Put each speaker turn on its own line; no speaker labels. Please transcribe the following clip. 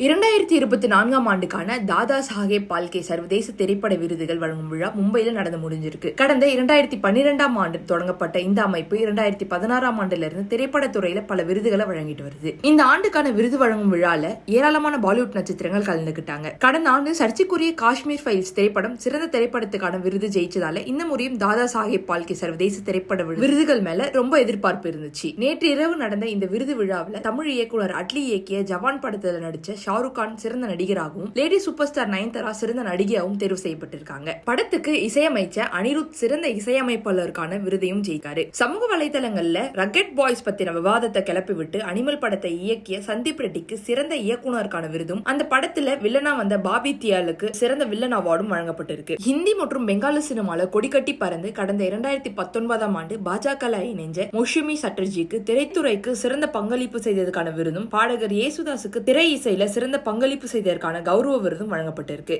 இரண்டாயிரத்தி இருபத்தி நான்காம் ஆண்டுக்கான தாதா சாஹேப் பால்கே சர்வதேச திரைப்பட விருதுகள் வழங்கும் விழா மும்பையில் நடந்து முடிஞ்சிருக்கு. கடந்த இரண்டாயிரத்தி பன்னிரெண்டாம் ஆண்டு தொடங்கப்பட்ட இந்த அமைப்பு இரண்டாயிரத்தி பதினாறாம் ஆண்டிலிருந்து திரைப்பட துறையில பல விருதுகளை வழங்கிட்டு வருது. இந்த ஆண்டுக்கான விருது வழங்கும் விழால ஏராளமான பாலிவுட் நட்சத்திரங்கள் கலந்துக்கிட்டாங்க கடந்த ஆண்டு சர்ச்சைக்குரிய காஷ்மீர் ஃபைல்ஸ் திரைப்படம் சிறந்த திரைப்படத்துக்கான விருது ஜெயிச்சதால இந்த முறையும் தாதா சாஹேப் பால்கே சர்வதேச திரைப்பட விருதுகள் மேல ரொம்ப எதிர்பார்ப்பு இருந்துச்சு. நேற்று இரவு நடந்த இந்த விருது விழாவில் தமிழ் இயக்குனர் அட்லி இயக்கிய ஜவான் படத்தில் நடிச்ச ஷாருக் கான் சிறந்த நடிகராகவும் லேடி சூப்பர் ஸ்டார் நயன்தாரா சிறந்த நடிகையாகவும் தேர்வு செய்யப்பட்டிருக்காங்க. படத்துக்கு இசையமைச்ச அனிருத் சிறந்த இசையமைப்பாளருக்கான விருதையும் ஜெயிக்காரு சமூக வலைதளங்கள்ல ரக்கெட் பாய்ஸ் பத்தின விவாதத்தை கிளப்பி விட்டு அனிமல் படத்தை இயக்கிய சந்தீப் ரெட்டிக்கு சிறந்த இயக்குனருக்கான விருதும் அந்த படத்துல வில்லனா வந்த பாபி தியாலுக்கு சிறந்த வில்லன் அவார்டும் வழங்கப்பட்டிருக்கு. ஹிந்தி மற்றும் பெங்காலி சினிமால கொடிக்கட்டி பறந்து கடந்த இரண்டாயிரத்தி பத்தொன்பதாம் ஆண்டு பாஜக இணைஞ்ச மொஷிமி சட்டர்ஜிக்கு திரைத்துறைக்கு சிறந்த பங்களிப்பு செய்ததுக்கான விருதும் பாடகர் இயேசுதாஸுக்கு திரை இசையில சிறந்த பங்களிப்பு செய்ததற்கான கௌரவ விருதும் வழங்கப்பட்டிருக்கு.